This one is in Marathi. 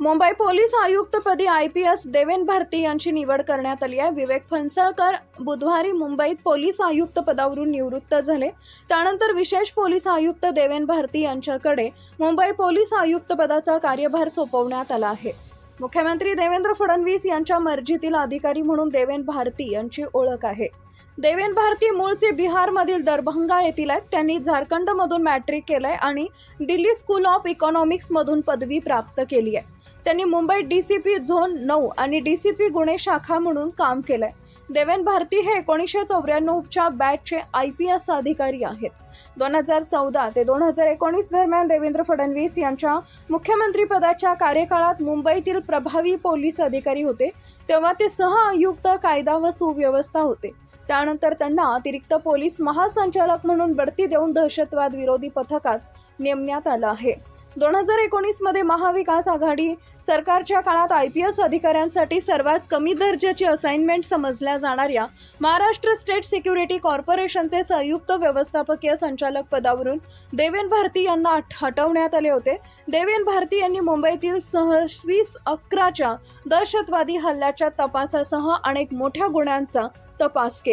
मुंबई पोलीस आयुक्तपदी I P S Deven Bharti यांची निवड करण्यात आली आहे. विवेक फणसळकर बुधवारी मुंबईत पोलीस आयुक्त पदावरून निवृत्त झाले. त्यानंतर विशेष पोलीस आयुक्त देवेन भारती यांच्याकडे मुंबई पोलीस आयुक्त पदाचा कार्यभार सोपवण्यात आला आहे. मुख्यमंत्री देवेंद्र फडणवीस यांच्या मर्जीतील अधिकारी म्हणून देवेन भारती यांची ओळख आहे. देवेन भारती मूळचे बिहारमधील दरभंगा येथील आहेत. त्यांनी झारखंडमधून मॅट्रिक केलं आहे आणि दिल्ली स्कूल ऑफ इकॉनॉमिक्समधून पदवी प्राप्त केली आहे. त्यांनी मुंबईत डी सी पी झोन नऊ आणि डी सी पी गुन्हे शाखा म्हणून काम केलं आहे देवेन भारती हे एकोणीसशे चौऱ्याण्णवच्या बॅचचे आय पी एस अधिकारी आहेत. दोन हजार चौदा ते दोन हजार एकोणीस दरम्यान देवेंद्र फडणवीस यांच्या मुख्यमंत्रीपदाच्या कार्यकाळात मुंबईतील प्रभावी पोलीस अधिकारी होते. तेव्हा ते सह आयुक्त कायदा व सुव्यवस्था होते. त्यानंतर त्यांना अतिरिक्त पोलीस महासंचालक म्हणून बढती देऊन दहशतवाद विरोधी पथकात नेमण्यात आलं आहे. दोन हजार एकोणीसमध्ये महाविकास आघाडी सरकारच्या काळात आय पी एस अधिकाऱ्यांसाठी सर्वात कमी दर्जाची असाइनमेंट समजल्या जाणाऱ्या महाराष्ट्र स्टेट सिक्युरिटी कॉर्पोरेशनचे संयुक्त व्यवस्थापकीय संचालक पदावरून देवेन भारती यांना हटवण्यात आले होते. देवेन भारती यांनी मुंबईतील सहवीस अकराच्या दहशतवादी हल्ल्याच्या तपासासह अनेक मोठ्या गुन्ह्यांचा तपास केला.